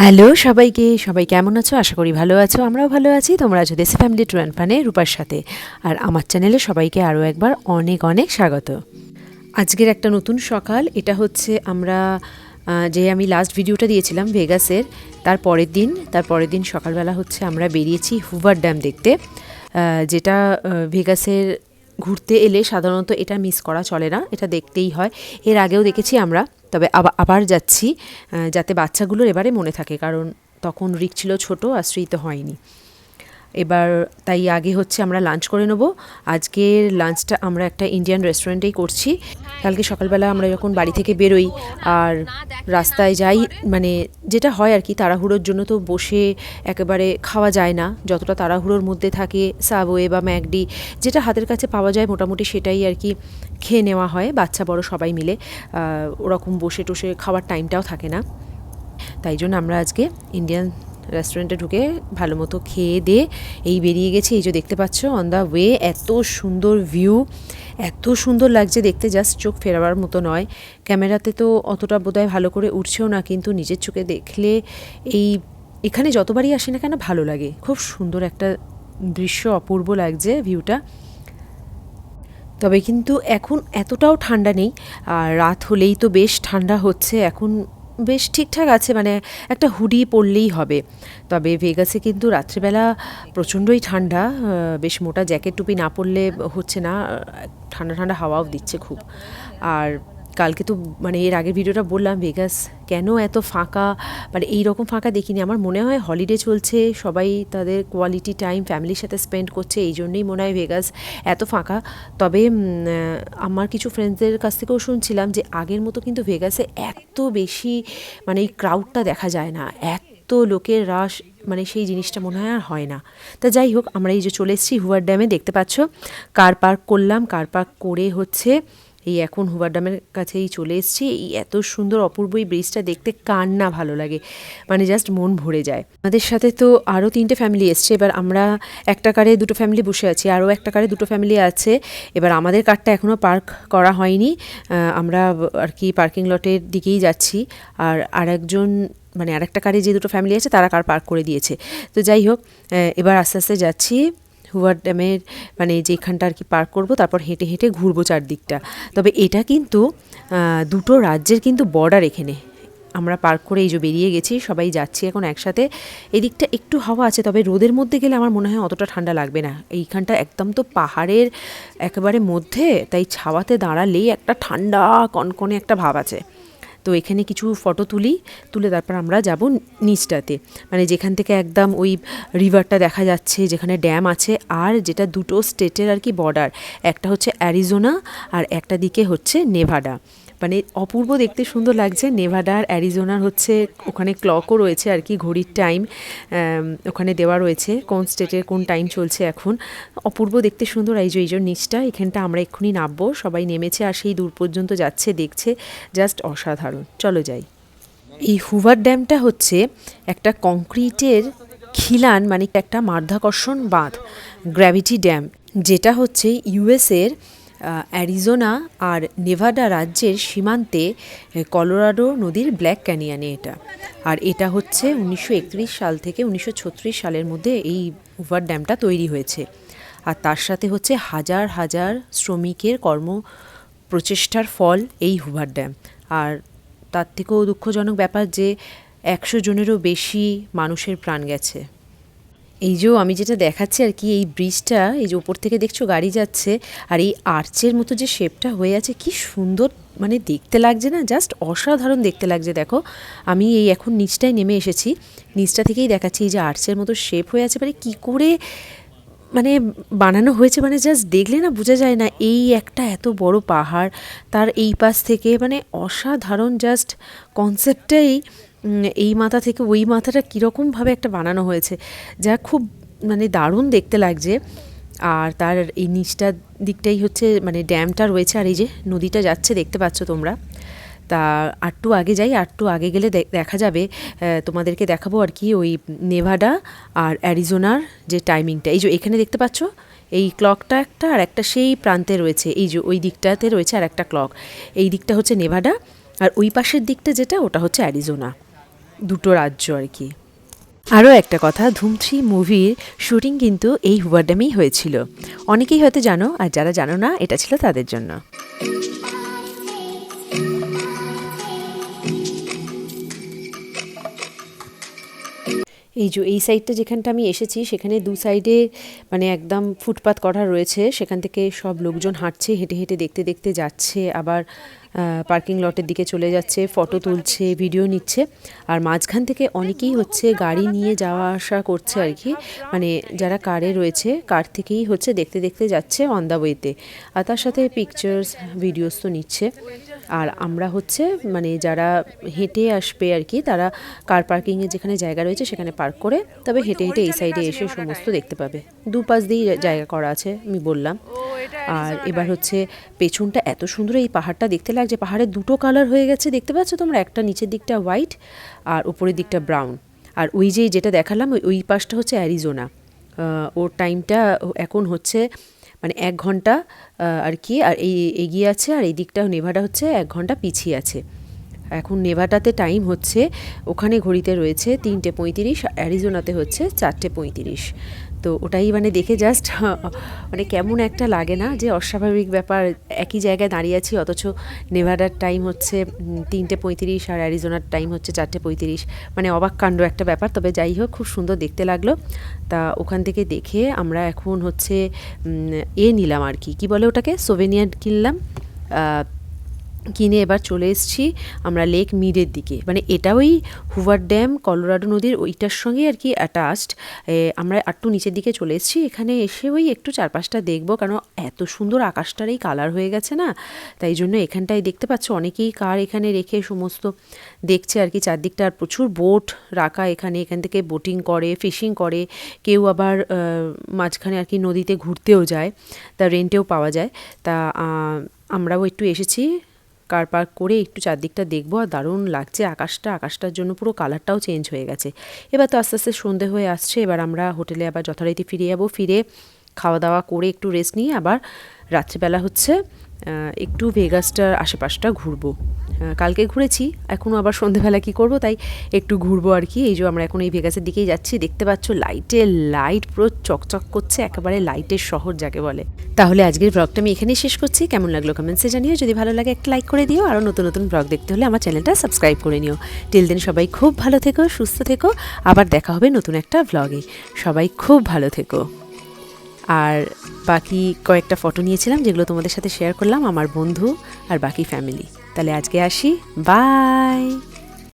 Hello সবাইকে, সবাই কেমন আছো? আশা করি ভালো আছো, আমরাও ভালো আছি। তোমরা আছো দেশি ফ্যামিলি ট্রু অ্যান্ড ফানে রূপার সাথে। আর আমার চ্যানেলে সবাইকে আরও একবার অনেক অনেক স্বাগত। আজকের একটা নতুন সকাল, এটা হচ্ছে আমরা যে আমি লাস্ট ভিডিওটা দিয়েছিলাম ভেগাসের তার পরের দিন, তার পরের দিন সকালবেলা হচ্ছে আমরা বেরিয়েছি হুভার ড্যাম দেখতে। যেটা ভেগাসের ঘুরতে এলে সাধারণত এটা মিস করা চলে না, এটা দেখতেই হয়। এর আগেও দেখেছি আমরা। তবে আবার আবার যাচ্ছি যাতে বাচ্চাগুলোর এবারে মনে থাকে, কারণ তখন রিক ছিল ছোট আর হয়নি। এবার তাই আগে হচ্ছে আমরা লাঞ্চ করে নেব। আজকের লাঞ্চটা আমরা একটা ইন্ডিয়ান রেস্টুরেন্টেই করছি। কালকে সকালবেলা আমরা যখন বাড়ি থেকে বেরোই আর রাস্তায় যাই মানে যেটা হয় আর কি, তাড়াহুড়োর জন্য তো বসে একেবারে খাওয়া যায় না। যতটা তাড়াহুড়োর মধ্যে থাকে সাবওয়ে বা ম্যাকডি, যেটা হাতের কাছে পাওয়া যায় মোটামুটি সেটাই আর কি খেয়ে নেওয়া হয়, বাচ্চা বড় সবাই মিলে। ওরকম বসে টসে খাওয়ার টাইমটাও থাকে না। তাই জন্য আমরা আজকে ইন্ডিয়ান রেস্টুরেন্টে ঢুকে ভালো মতো খেয়ে দিয়ে এই বেরিয়ে গেছি। এই যে দেখতে পাচ্ছ অন দ্য ওয়ে এত সুন্দর ভিউ এত সুন্দর লাগছে দেখতে জাস্ট চোখ ফেরাবার মতো নয়। ক্যামেরাতে তো অতটা বোধহয় ভালো করে উঠছেও না, কিন্তু নিজের চোখে দেখলে এই, এখানে যতবারই আসি না কেন ভালো লাগে। খুব সুন্দর একটা দৃশ্য, অপূর্ব লাগছে ভিউটা তবে কিন্তু এখন এতটাও ঠান্ডা নেই, আর রাত হলেই তো বেশ ঠান্ডা হচ্ছে। এখন বেশ ঠিকঠাক আছে মানে একটা হুডি পরলেই হবে। তবে ভেগাসে কিন্তু রাত্রিবেলা প্রচণ্ডই ঠান্ডা বেশ মোটা জ্যাকেট টুপি না পরলে হচ্ছে না ঠান্ডা ঠান্ডা হাওয়াও দিচ্ছে খুব। আর কালকে তো মানে এর আগের ভিডিওটা বললাম ভেগাস কেন এত ফাঁকা? মানে এই রকম ফাঁকা দেখিনি। আমার মনে হয় হলিডে চলছে, সবাই তাদের কোয়ালিটি টাইম ফ্যামিলির সাথে স্পেন্ড করছে, এই জন্যই মনে হয় ভেগাস এত ফাঁকা। তবে আমার কিছু ফ্রেন্ডসদের কাছ থেকেও শুনছিলাম যে আগের মতো কিন্তু ভেগাসে এত বেশি মানে এই ক্রাউডটা দেখা যায় না। এত লোকের রাশ মানে সেই জিনিসটা মনে হয় আর হয় না। তা যাই হোক, আমরা এই যে চলে এসেছি হুয়ার ড্যামে দেখতে পাচ্ছ? কার পার্ক করলাম। কার পার্ক করে হচ্ছে এই এখন হুবার ড্যামের কাছেই চলে এসেছি। এই এত সুন্দর অপূর্ব এই ব্রিজটা দেখতে কার না ভালো লাগে। মানে জাস্ট মন ভরে যায়। আমাদের সাথে তো আরও তিনটে ফ্যামিলি এসছে। এবার আমরা একটা কারে দুটো ফ্যামিলি বসে আছি আরও একটা কারে দুটো ফ্যামিলি আছে। এবার আমাদের কারটা এখনও পার্ক করা হয়নি। আমরা আর কি পার্কিং লটের দিকেই যাচ্ছি। আর আরেকজন মানে আরেকটা কারে যে দুটো ফ্যামিলি আছে, তারা কার পার্ক করে দিয়েছে। তো যাই হোক এবার আস্তে আস্তে যাচ্ছি। হুয়ার ড্যামের মানে যেখানটা আর কি পার্ক করব, তারপর হেঁটে হেঁটে ঘুরবো চারদিকটা। তবে এটা কিন্তু দুটো রাজ্যের কিন্তু বর্ডার এখানে। আমরা পার্ক করে এই যে বেরিয়ে গেছি, সবাই যাচ্ছি এখন একসাথে। এদিকটা একটু হাওয়া আছে, তবে রোদের মধ্যে গেলে আমার মনে হয় অতটা ঠান্ডা লাগবে না। এইখানটা একদম তো পাহাড়ের একেবারে মধ্যে, তাই ছাওয়াতে দাঁড়ালেই একটা ঠান্ডা, কনকনে একটা ভাব আছে। তো এখানে কিছু ফটো তুলি, তুলে তারপর আমরা যাব নিচটাতে। মানে যেখান থেকে একদম ওই রিভারটা দেখা যাচ্ছে, যেখানে ড্যাম আছে, আর যেটা দুটো স্টেটের আর কি বর্ডার একটা হচ্ছে অ্যারিজোনা আর একটা দিকে হচ্ছে নেভাডা মানে অপূর্ব দেখতে সুন্দর লাগছে। নেভাডা আর অ্যারিজোনার হচ্ছে ওখানে ক্লকও রয়েছে আর কি, ঘড়ির টাইম ওখানে দেওয়া রয়েছে, কোন স্টেটের কোন টাইম চলছে এখন। অপূর্ব দেখতে সুন্দর, এই যে এই যে নিচটা, এখানটা আমরা এক্ষুনি নামবো, সবাই নেমেছে আর সেই দূর পর্যন্ত যাচ্ছে, দেখছে, জাস্ট অসাধারণ। চলো যাই। এই হুভার ড্যামটা হচ্ছে একটা কংক্রিটের খিলান মানে একটা মাধ্যাকর্ষণ বাঁধ, গ্র্যাভিটি ড্যাম, যেটা হচ্ছে ইউএসের অ্যারিজোনা আর নেভাডা রাজ্যের সীমান্তে কলোরাডো নদীর ব্ল্যাক ক্যানিয়ানে এটা। আর এটা হচ্ছে উনিশশো একত্রিশ সাল থেকে উনিশশো ছত্রিশ সালের মধ্যে এই হুভার ড্যামটা তৈরি হয়েছে। আর তার সাথে হচ্ছে হাজার হাজার শ্রমিকের কর্ম প্রচেষ্টার ফল এই হুভার ড্যাম। আর তার থেকেও দুঃখজনক ব্যাপার যে, একশো জনেরও বেশি মানুষের প্রাণ গেছে। এই যে আমি যেটা দেখাচ্ছি আর কি, এই ব্রিজটা এই যে উপর থেকে দেখছ গাড়ি যাচ্ছে আর এই আর্চের মতো যে শেপটা হয়ে আছে, কি সুন্দর মানে দেখতে লাগছে না? জাস্ট অসাধারণ দেখতে লাগছে, দেখো। আমি এই এখন নিচটায় নেমে এসেছি। নিচটা থেকেই দেখাচ্ছি এই যে আর্চের মতো শেপ হয়ে আছে। মানে কী করে মানে বানানো হয়েছে মানে জাস্ট দেখলে না বোঝা যায় না। এই একটা এত বড় পাহাড়, তার এই পাশ থেকে মানে অসাধারণ জাস্ট কনসেপ্টটাই এই মাথা থেকে ওই মাথাটা কীরকমভাবে একটা বানানো হয়েছে, যা খুব মানে দারুণ দেখতে লাগছে। আর তার এই নিচটার দিকটাই হচ্ছে মানে ড্যামটা রয়েছে, আর এই যে নদীটা যাচ্ছে দেখতে পাচ্ছ তোমরা। তা আটটু আগে যাই আটটু আগে গেলে দেখা যাবে তোমাদেরকে দেখাবো আর কি ওই নেভাডা আর অ্যারিজোনার যে টাইমিংটা। এই যে এখানে দেখতে পাচ্ছ, এই ক্লকটা একটা আর একটা সেই প্রান্তে রয়েছে। এই যে ওই দিকটাতে রয়েছে আর একটা ক্লক। এই দিকটা হচ্ছে নেভাডা, আর ওই পাশের দিকটা যেটা, ওটা হচ্ছে অ্যারিজোনা। দুটো রাজ্য আর কি। আরও একটা কথা ধুম থ্রি মুভির শুটিং কিন্তু এই হুবার ড্যামেই হয়েছিল। অনেকেই হয়তো জানো, আর যারা জানো না, এটা ছিল তাদের জন্য। এই যে, এই সাইডটা যেখানটা আমি এসেছি, সেখানে দু সাইডে মানে একদম ফুটপাত করা রয়েছে। সেখান থেকে সব লোকজন হাঁটছে, হেঁটে হেঁটে দেখতে দেখতে যাচ্ছে, আবার পার্কিং লটের দিকে চলে যাচ্ছে, ফটো তুলছে, ভিডিও নিচ্ছে। আর মাঝখান থেকে অনেকেই হচ্ছে গাড়ি নিয়ে যাওয়া আসা করছে আর কি। মানে যারা কারে রয়েছে, কার থেকেই হচ্ছে দেখতে দেখতে যাচ্ছে অন দ্য ওয়েতে আর তার সাথে পিকচার্স ভিডিওস তো নিচ্ছে। আর আমরা হচ্ছে মানে যারা হেঁটে আসবে আর কি, তারা কার পার্কিংয়ের যেখানে জায়গা রয়েছে সেখানে পার্ক করে, তবে হেঁটে হেঁটে এই সাইডে এসে সমস্ত দেখতে পাবে। দু পাশ দিয়েই জায়গা করা আছে, আমি বললাম। আর এবার হচ্ছে পেছনটা এত সুন্দর এই পাহাড়টা দেখতে লাগছে পাহাড়ের দুটো কালার হয়ে গেছে দেখতে পাচ্ছ তোমরা? একটা নিচের দিকটা হোয়াইট আর উপরের দিকটা ব্রাউন আর ওই যে যেটা দেখালাম ওই- ওই পাশটা হচ্ছে অ্যারিজোনা ওর টাইমটা এখন হচ্ছে মানে এক ঘণ্টা আর কি আর এই এগিয়ে আছে আর এই দিকটা নেভাটা হচ্ছে এক ঘণ্টা পিছিয়ে আছে। এখন নেভাটাতে টাইম হচ্ছে ওখানে ঘড়িতে রয়েছে তিনটে পঁয়ত্রিশ অ্যারিজোনাতে হচ্ছে চারটে পঁয়ত্রিশ। তো ওটাই মানে দেখে জাস্ট মানে কেমন একটা লাগে না যে অস্বাভাবিক ব্যাপার, একই জায়গায় দাঁড়িয়ে আছি, অথচ নেভাডার টাইম হচ্ছে তিনটে পঁয়ত্রিশ আর অ্যারিজোনার টাইম হচ্ছে চারটে পঁয়ত্রিশ। মানে অবাক কাণ্ড একটা ব্যাপার, তবে যাই হোক, খুব সুন্দর দেখতে লাগল। তা ওখান থেকে দেখে আমরা এখন হচ্ছে এ নিলাম আর কি। কি বলে ওটাকে? সোভেনিয়ার কিনলাম। কিনে এবার চলে এসেছি আমরা লেক মিডের দিকে। মানে এটা ওই হুভার ড্যাম, কলোরাডো নদীর ওইটার সঙ্গে আর কি অ্যাটাচড আমরা একটু নিচের দিকে চলে এসেছি। এখানে এসে ওই একটু চারপাশটা দেখব, কারণ এত সুন্দর আকাশটার এই কালার হয়ে গেছে না? তাই জন্য এখানটায় দেখতে পাচ্ছ অনেকেই কার এখানে রেখে সমস্ত দেখছে আর কি, চারদিকটা আর প্রচুর বোট রাখা এখানে। এখান থেকে বোটিং করে ফিশিং করে, কেউ আবার মাঝখানে আর কি নদীতে ঘুরতেও যায়, তা রেন্টেও পাওয়া যায়। তা আমরাও একটু এসেছি। কার পার্ক করে একটু চারদিকটা দেখব, আর দারুণ লাগছে আকাশটা। আকাশটার জন্য পুরো কালারটাও চেঞ্জ হয়ে গেছে। এবার তো আস্তে আস্তে সন্ধে হয়ে আসছে, এবার আমরা হোটেলে আবার যথারীতি ফিরে যাব। ফিরে খাওয়া দাওয়া করে একটু রেস্ট নিয়ে আবার রাত্রিবেলা হচ্ছে একটু ভেগাসটার আশেপাশটা ঘুরবো। কালকে ঘুরেছি, এখনও আবার সন্ধেবেলা কি করব, তাই একটু ঘুরবো আর কি। এই যে আমরা এখন এই ভেগাসের দিকেই যাচ্ছি, দেখতে পাচ্ছ লাইটে লাইট পুরো চকচক করছে, একেবারে লাইটের শহর যাকে বলে। তাহলে আজকের ব্লগটা আমি এখানেই শেষ করছি। কেমন লাগল কমেন্টসে জানিও। যদি ভালো লাগে একটা লাইক করে দিও। আরও নতুন নতুন ব্লগ দেখতে হলে আমার চ্যানেলটা সাবস্ক্রাইব করে নিও। টিল দিন সবাই খুব ভালো থেকো, সুস্থ থেকো। আবার দেখা হবে নতুন একটা ব্লগে সবাই খুব ভালো থেকো। আর বাকি কয়েকটা ফটো নিয়েছিলাম যেগুলো তোমাদের সাথে শেয়ার করলাম, আমার বন্ধু আর বাকি ফ্যামিলি তাহলে আজকে আসি। বাই